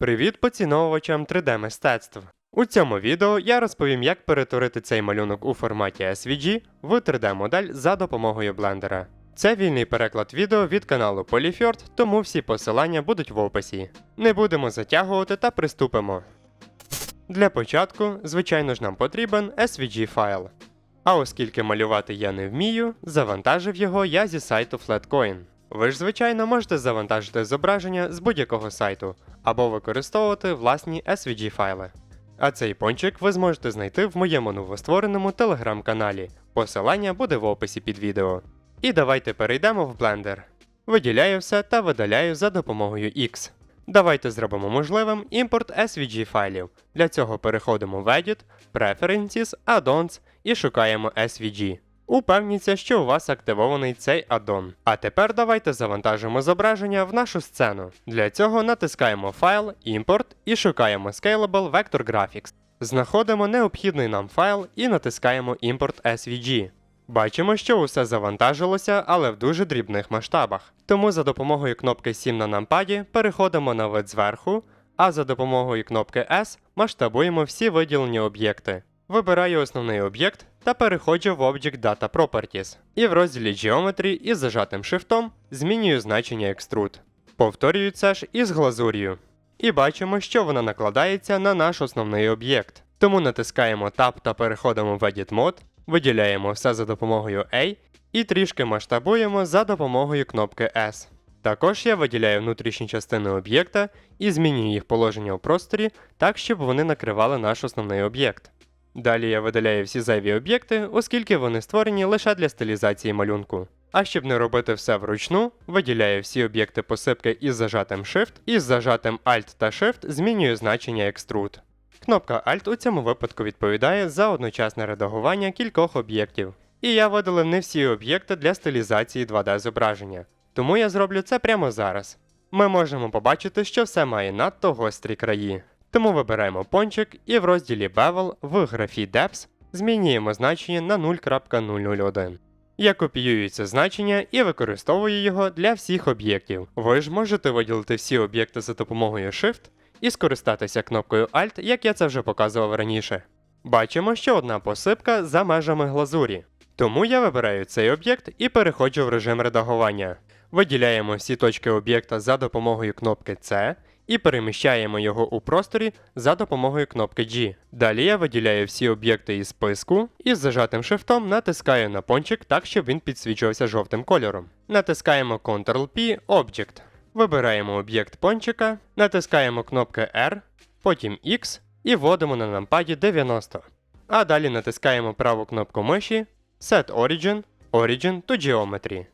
Привіт поціновувачам 3D мистецтв. У цьому відео я розповім, як перетворити цей малюнок у форматі SVG в 3D-модель за допомогою блендера. Це вільний переклад відео від каналу Polyfjord, тому всі посилання будуть в описі. Не будемо затягувати та приступимо. Для початку, звичайно ж, нам потрібен SVG файл. А оскільки малювати я не вмію, завантажив його я зі сайту Flatcoin. Ви ж, звичайно, можете завантажити зображення з будь-якого сайту або використовувати власні SVG файли. А цей пончик ви зможете знайти в моєму новоствореному телеграм-каналі. Посилання буде в описі під відео. І давайте перейдемо в Blender. Виділяю все та видаляю за допомогою X. Давайте зробимо можливим імпорт SVG файлів. Для цього переходимо в Edit, Preferences, Add-ons і шукаємо SVG. Упевніться, що у вас активований цей аддон. А тепер давайте завантажимо зображення в нашу сцену. Для цього натискаємо файл, імпорт і шукаємо Scalable Vector Graphics. Знаходимо необхідний нам файл і натискаємо імпорт SVG. Бачимо, що усе завантажилося, але в дуже дрібних масштабах. Тому за допомогою кнопки 7 на нампаді переходимо на вид зверху, а за допомогою кнопки S масштабуємо всі виділені об'єкти. Вибираю основний об'єкт та переходжу в Object Data Properties. І в розділі Geometry із зажатим шифтом змінюю значення Extrude. Повторюю це ж із глазур'ю. І бачимо, що вона накладається на наш основний об'єкт. Тому натискаємо Tab та переходимо в Edit Mode, виділяємо все за допомогою A і трішки масштабуємо за допомогою кнопки S. Також я виділяю внутрішні частини об'єкта і змінюю їх положення у просторі так, щоб вони накривали наш основний об'єкт. Далі я видаляю всі зайві об'єкти, оскільки вони створені лише для стилізації малюнку. А щоб не робити все вручну, виділяю всі об'єкти посипки із зажатим Shift і з зажатим Alt та Shift змінюю значення Extrude. Кнопка Alt у цьому випадку відповідає за одночасне редагування кількох об'єктів. І я видалив не всі об'єкти для стилізації 2D зображення. Тому я зроблю це прямо зараз. Ми можемо побачити, що все має надто гострі краї. Тому вибираємо пончик і в розділі Bevel в графі Depths змінюємо значення на 0.001. Я копіюю це значення і використовую його для всіх об'єктів. Ви ж можете виділити всі об'єкти за допомогою Shift і скористатися кнопкою Alt, як я це вже показував раніше. Бачимо, що одна посипка за межами глазурі. Тому я вибираю цей об'єкт і переходжу в режим редагування. Виділяємо всі точки об'єкта за допомогою кнопки C і переміщаємо його у просторі за допомогою кнопки G. Далі я виділяю всі об'єкти із списку і з зажатим шифтом натискаю на пончик так, щоб він підсвічувався жовтим кольором. Натискаємо Ctrl-P Object. Вибираємо об'єкт пончика, натискаємо кнопки R, потім X і вводимо на нампаді 90. А далі натискаємо праву кнопку миші Set Origin, Origin to Geometry.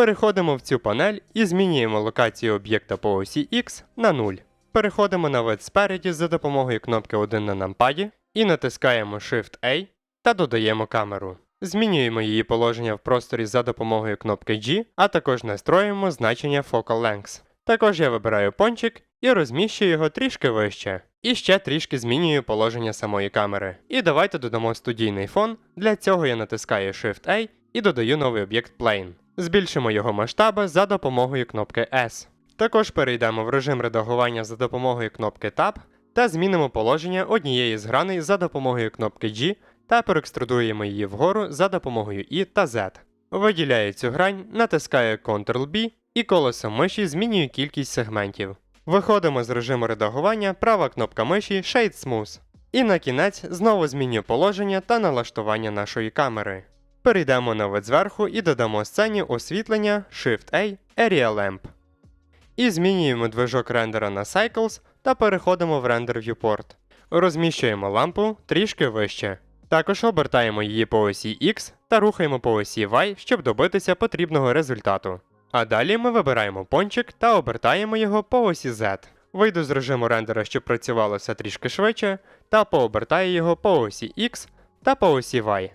Переходимо в цю панель і змінюємо локацію об'єкта по осі X на 0. Переходимо на вид спереді за допомогою кнопки 1 на нампаді і натискаємо Shift-A та додаємо камеру. Змінюємо її положення в просторі за допомогою кнопки G, а також настроюємо значення Focal Length. Також я вибираю пончик і розміщую його трішки вище. І ще трішки змінюю положення самої камери. І давайте додамо студійний фон. Для цього я натискаю Shift-A і додаю новий об'єкт Plane. Збільшимо його масштаби за допомогою кнопки S. Також перейдемо в режим редагування за допомогою кнопки Tab та змінимо положення однієї з граней за допомогою кнопки G та переекструдуємо її вгору за допомогою I та Z. Виділяю цю грань, натискаю Ctrl-B і колесом миші змінюю кількість сегментів. Виходимо з режиму редагування, права кнопка миші Shade Smooth. І на кінець знову змінюю положення та налаштування нашої камери. Перейдемо на вид зверху і додамо сцені освітлення Shift-A Area Lamp. І змінюємо движок рендера на Cycles та переходимо в Render Viewport. Розміщуємо лампу трішки вище. Також обертаємо її по осі X та рухаємо по осі Y, щоб добитися потрібного результату. А далі ми вибираємо пончик та обертаємо його по осі Z. Вийду з режиму рендера, щоб працювало все трішки швидше, та пообертаю його по осі X та по осі Y.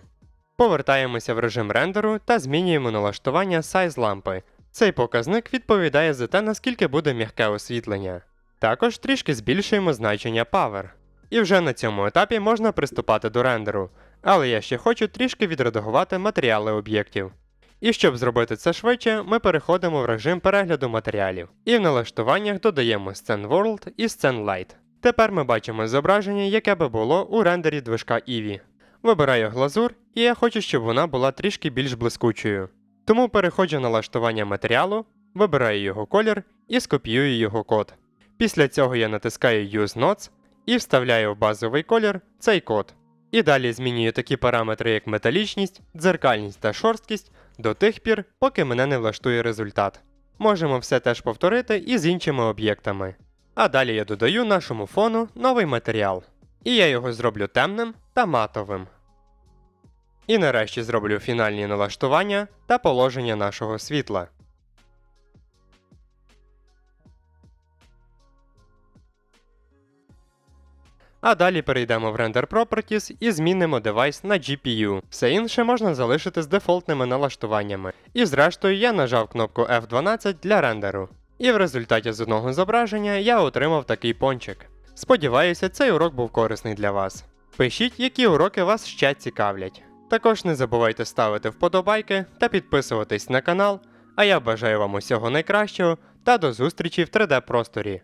Повертаємося в режим рендеру та змінюємо налаштування Size лампи. Цей показник відповідає за те, наскільки буде м'яке освітлення. Також трішки збільшуємо значення Power. І вже на цьому етапі можна приступати до рендеру, але я ще хочу трішки відредагувати матеріали об'єктів. І щоб зробити це швидше, ми переходимо в режим перегляду матеріалів. І в налаштуваннях додаємо Scene World і Scene Light. Тепер ми бачимо зображення, яке би було у рендері движка Eevee. Вибираю глазур, і я хочу, щоб вона була трішки більш блискучою. Тому переходжу в налаштування матеріалу, вибираю його колір і скопіюю його код. Після цього я натискаю Use Nodes і вставляю в базовий колір цей код. І далі змінюю такі параметри, як металічність, дзеркальність та шорсткість до тих пір, поки мене не влаштує результат. Можемо все теж повторити і з іншими об'єктами. А далі я додаю нашому фону новий матеріал. І я його зроблю темним та матовим. І нарешті зроблю фінальні налаштування та положення нашого світла. А далі перейдемо в Render Properties і змінимо девайс на GPU. Все інше можна залишити з дефолтними налаштуваннями. І зрештою я нажав кнопку F12 для рендеру. І в результаті з одного зображення я отримав такий пончик. Сподіваюся, цей урок був корисний для вас. Пишіть, які уроки вас ще цікавлять. Також не забувайте ставити вподобайки та підписуватись на канал. А я бажаю вам усього найкращого та до зустрічі в 3D просторі.